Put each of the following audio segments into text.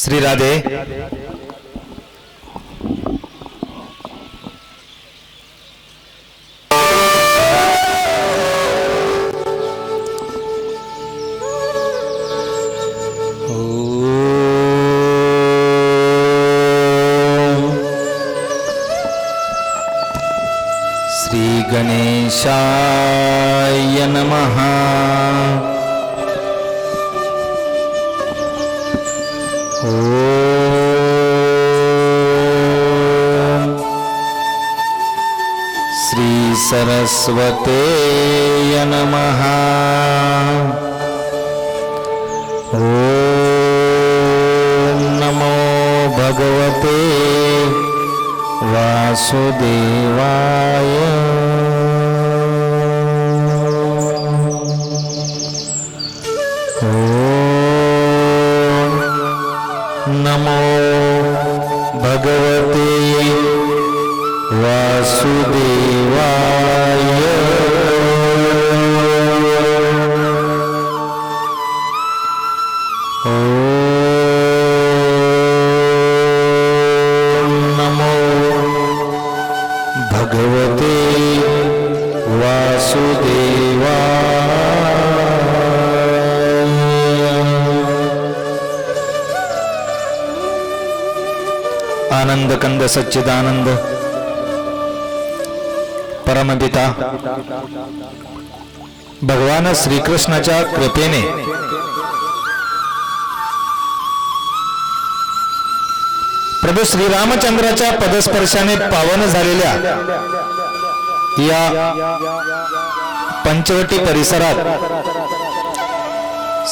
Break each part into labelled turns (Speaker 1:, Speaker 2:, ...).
Speaker 1: श्रीराधे श्रीगणेशाय नमः ॐ श्री सरस्वते नमः। ॐ नमो भगवते वासुदेवाय वासुदेवाय ॐ नमो भगवते वासुदेवाय आनंद कंद सच्चिदानंद परमपिता भगवान श्रीकृष्णाच्या कृपेने. प्रभू श्रीरामचंद्राच्या पदस्पर्शाने पावन झालेल्या या पंचवटी परिसरात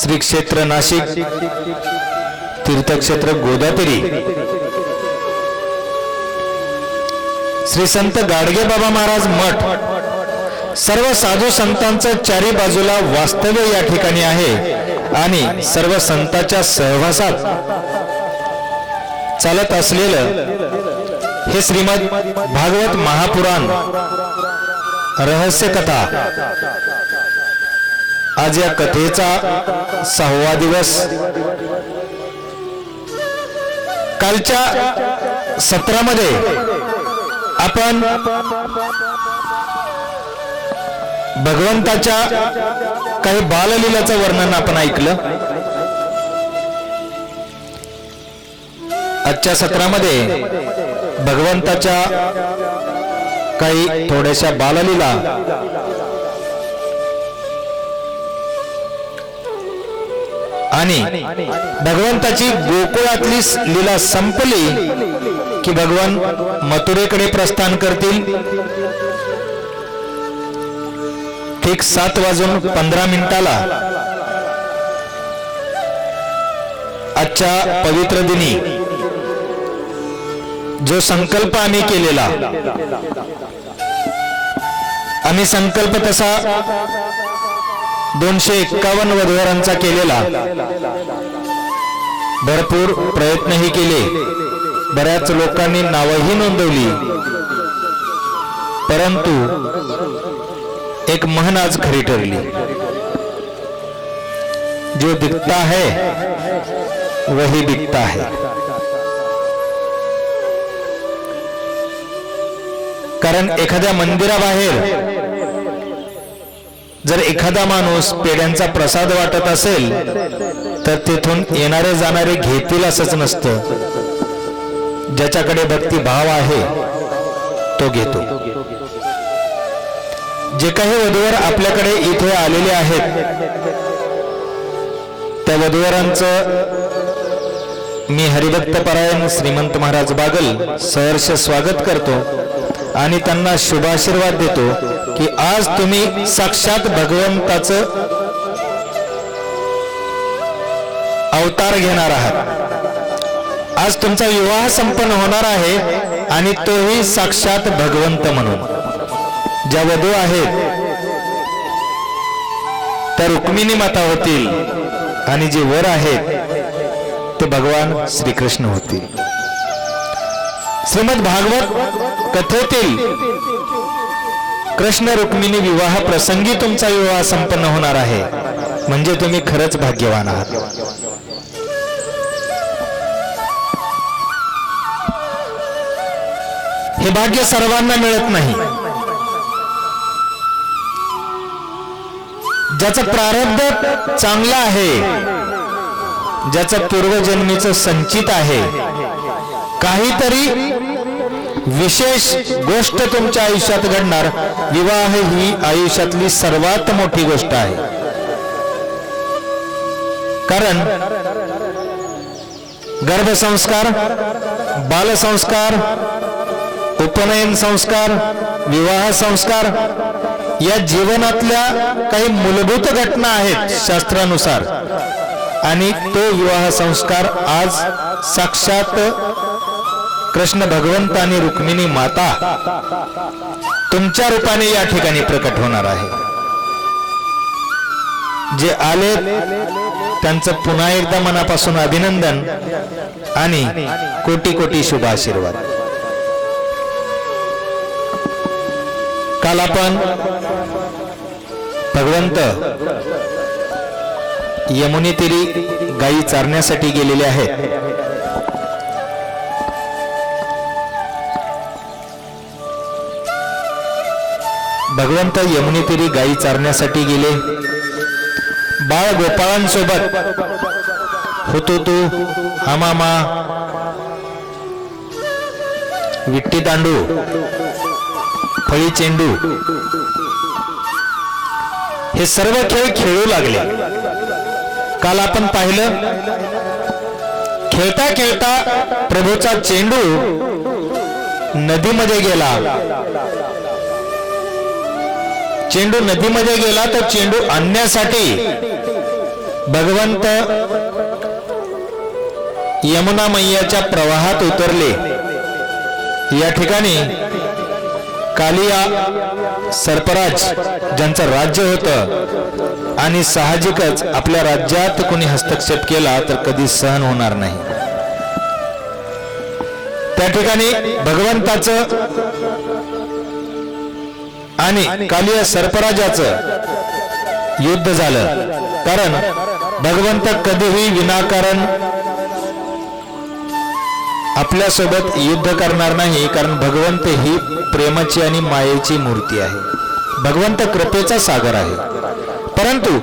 Speaker 1: श्री क्षेत्र नाशिक तीर्थक्षेत्र गोदावरी श्री संत गाडगे बाबा महाराज मठ. सर्व साधू संतांचं चारी बाजूला वास्तव्य या ठिकाणी आहे आणि सर्व संतांच्या सहवासात चालत असलेलं हे श्रीमद भागवत महापुराण रहस्य कथा आज या कथेचा सहावा दिवस. कालच्या सत्रामध्ये आपण भगवंताच्या काही बाललीलाचं वर्णन आपण ऐकलं. आजच्या सत्रामध्ये भगवंताच्या काही थोड्याशा बाललीला आणि भगवंताची गोकुळातली लीला संपली की भगवान मथुरेकडे प्रस्थान करतील. ठीक सात वाजून पंधरा मिनिटाला आजच्या पवित्र दिनी जो संकल्प आम्ही केलेला आम्ही संकल्प तसा दोनशे एक्कावन्न वधुवरांचा केलेला. भरपूर प्रयत्नही केले. बऱ्याच लोकांनी नावही नोंदवली. परंतु एक महन आज खरी ठरली. जो दिखता है वही दिखता है. कारण एखाद्या मंदिराबाहेर जर एखादा माणूस पेड्यांचा प्रसाद वाटत असेल तर तेथून येणारे जाणारे घेतील असंच नसतं. ज्याच्याकडे भक्ती भाव आहे तो घेतो. जे काही वधूवर आपल्याकडे इथे आलेले आहेत त्या वधूवरांचं मी हरिभक्त परायण श्रीमंत महाराज बागल सहर्ष स्वागत करतो. आणि त्यांना शुभाशीर्वाद देतो की आज तुम्ही साक्षात भगवंताचं अवतार घेणार आहात. आज तुमचा विवाह संपन्न होणार आहे आणि तोही साक्षात भगवंत म्हणून. ज्या वधू आहेत त्या रुक्मिणी माता होतील आणि जे वर आहेत ते भगवान श्रीकृष्ण होतील. श्रीमद भागवत कथेतील कृष्ण रुक्मिणी विवाह प्रसंगी तुमचा विवाह संपन्न होणार आहे. म्हणजे तुम्ही खरंच भाग्यवान आहात. हे भाग्य सर्वांना मिळत नाही. ज्याचं प्रारब्ध चांगला आहे ज्याचं पूर्वजन्मीचं संचित आहे काहीतरी विशेष गोष्ट तुमच्या आयुष्यात घडणार. विवाह ही आयुष्यातली सर्वात मोठी गोष्ट आहे. कारण गर्भसंस्कार बालसंस्कार उपनयन संस्कार विवाह संस्कार या जीवनातल्या काही मूलभूत घटना आहेत शास्त्रानुसार. आणि तो विवाह संस्कार आज साक्षात कृष्ण भगवंत आणि रुक्मिणी माता तुमच्या रूपाने या ठिकाणी प्रकट होणार आहे. जे आले त्यांचं पुन्हा एकदा मनापासून अभिनंदन आणि कोटी कोटी शुभ आशीर्वाद काल आपण भगवंत यमुनेतिरी गायी चारण्यासाठी गेलेले आहेत. भगवंत यमुनेतीरी गाई गायी चारण्यासाठी गेले. बाळ गोपाळांसोबत होतो तो हमामा विट्टी दांडू फळी चेंडू. हे सर्व खेळ खेळू लागले. काल आपण पाहिलं खेळता खेळता प्रभूचा चेंडू नदीमध्ये गेला. चेंडू नदीमध्ये गेला तर चेंडू आणण्यासाठी भगवंत यमुना मैयाच्या प्रवाहात उतरले. या ठिकाणी कालिया सर्पराज ज्यांचं राज्य होतं आणि साहजिकच आपल्या राज्यात कोणी हस्तक्षेप केला तर कधी सहन होणार नाही. त्या ठिकाणी भगवंताचं आणि कालिया सर्पराजाचं युद्ध झालं. कारण भगवंत कधीही विनाकारण आपल्यासोबत युद्ध करणार नाही कारण भगवंत ही प्रेमाची आणि मायेची मूर्ती आहे. भगवंत कृपेचा सागर आहे. परंतु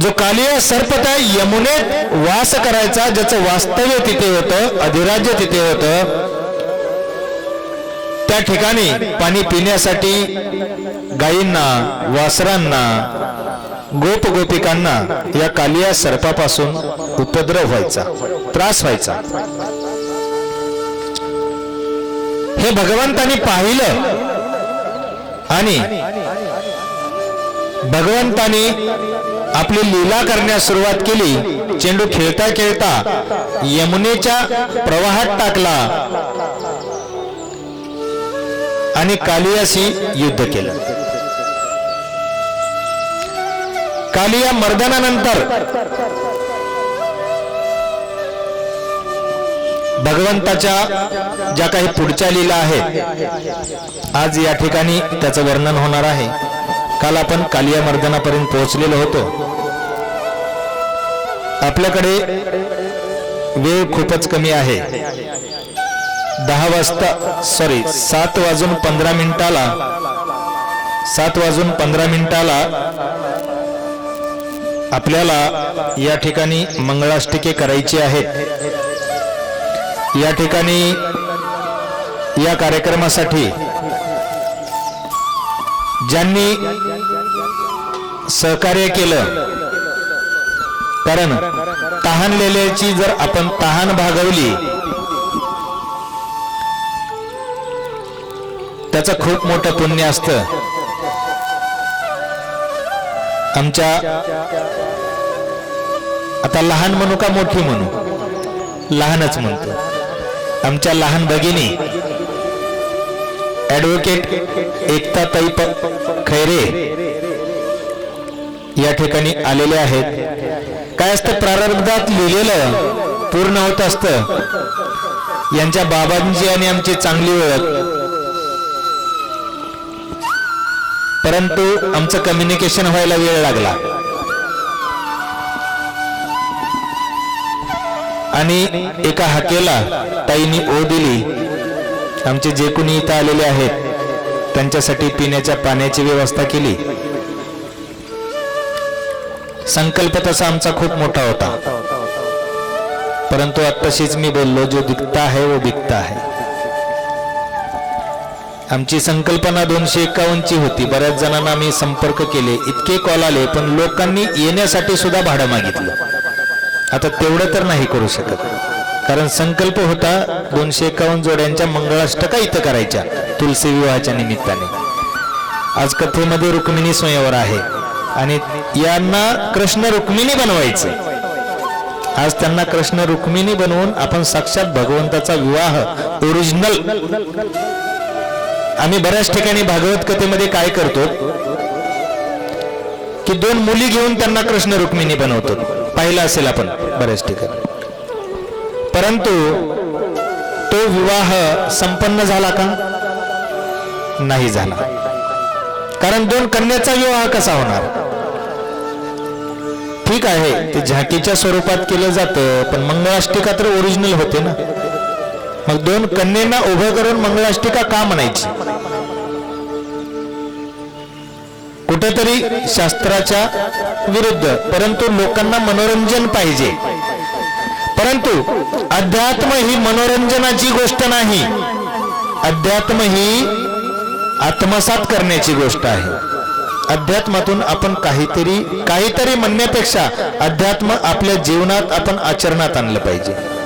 Speaker 1: जो कालिया सर्प त्या यमुनेत वास करायचा ज्याचं वास्तव्य तिथे होतं अधिराज्य तिथे होतं त्या ठिकाणी पाणी पिण्यासाठी गायींना वासरांना गोप गोपिकांना या कालिया सर्पापासून उपद्रव व्हायचा त्रास व्हायचा. हे भगवंतानी पाहिलं आणि भगवंतानी आपली लीला करण्यास सुरुवात केली. चेंडू खेळता खेळता यमुनेच्या प्रवाहात टाकला. आणि कालियाशी युद्ध केलं. कालिया मर्दनानंतर भगवंताच्या ज्या काही पुढच्या लीला आहेत आज या ठिकाणी त्याचं वर्णन होणार आहे. काल आपण कालिया मर्दनापर्यंत पोहोचलेलो होतो. आपल्याकडे वेळ खूपच कमी आहे. दहा वाजता सॉरी सात वाजून पंधरा मिनिटाला सात वाजून पंधरा मिनिटाला आपल्याला या ठिकाणी मंगळाष्टिके करायची आहेत. या ठिकाणी या कार्यक्रमासाठी ज्यांनी सहकार्य केलं कारण तहानलेल्याची जर आपण तहान भागवली त्याचं खूप मोठं पुण्य असतं. आमच्या आता लहान म्हणू का मोठी म्हणू? लहानच म्हणतो. आमच्या लहान भगिनी ऍडव्होकेट एकता ताई खैरे या ठिकाणी आलेले आहेत. काय असतं प्रारब्धात लिहिलेलं पूर्ण होत असतं. यांच्या बाबांची आणि आमची चांगली ओळख. परंतु आमचं कम्युनिकेशन व्हायला वेळ लागला. आणि एका हाकेला ताईनी ओ दिली. आमचे जे कोणी इथं आलेले आहेत. त्यांच्यासाठी पिण्याच्या पाण्याची व्यवस्था केली. संकल्प तसा आमचा खूप मोठा होता. परंतु आत्ताशीच मी बोललो जो दिखता है वो बिकता है. आमची संकल्पना दोनशे एकावन्नची होती. बऱ्याच जणांना आम्ही संपर्क केले. इतके कॉल आले पण लोकांनी येण्यासाठी सुद्धा भाडं मागितलं. आता तेवढं तर नाही करू शकत. कारण संकल्प होता दोनशे एकावन्न जोड्यांच्या मंगळाष्टका इथं करायच्या तुलसी विवाहाच्या निमित्ताने. आज कथेमध्ये रुक्मिणी स्वयंवर आहे. आणि यांना कृष्ण रुक्मिणी बनवायचे. आज त्यांना कृष्ण रुक्मिणी बनवून आपण साक्षात भगवंताचा विवाह ओरिजिनल आम्ही बऱ्याच ठिकाणी भागवत कथेमध्ये काय करतो? की दोन मुली घेऊन त्यांना कृष्ण रुक्मिणी बनवतो. पाहिलं असेल आपण बऱ्याच ठिकाणी. परंतु तो विवाह संपन्न झाला का? नाही झाला. कारण दोन कन्याचा विवाह कसा होणार? ठीक आहे ते झाकीच्या स्वरूपात केलं जातं पण मंगळाष्टिका तर ओरिजिनल होते ना. मग दोन कन्यांना उभं करून मंगळाष्टिका का म्हणायची? कुठेतरी शास्त्राच्या विरुद्ध परंतु लोकांना मनोरंजन पाहिजे. परंतु अध्यात्म ही मनोरंजनाची गोष्ट नाही. अध्यात्म ही आत्मसात करण्याची गोष्ट आहे. अध्यात्मातून आपण काहीतरी काहीतरी म्हणण्यापेक्षा अध्यात्म आपल्या जीवनात आपण आचरणात आणलं पाहिजे.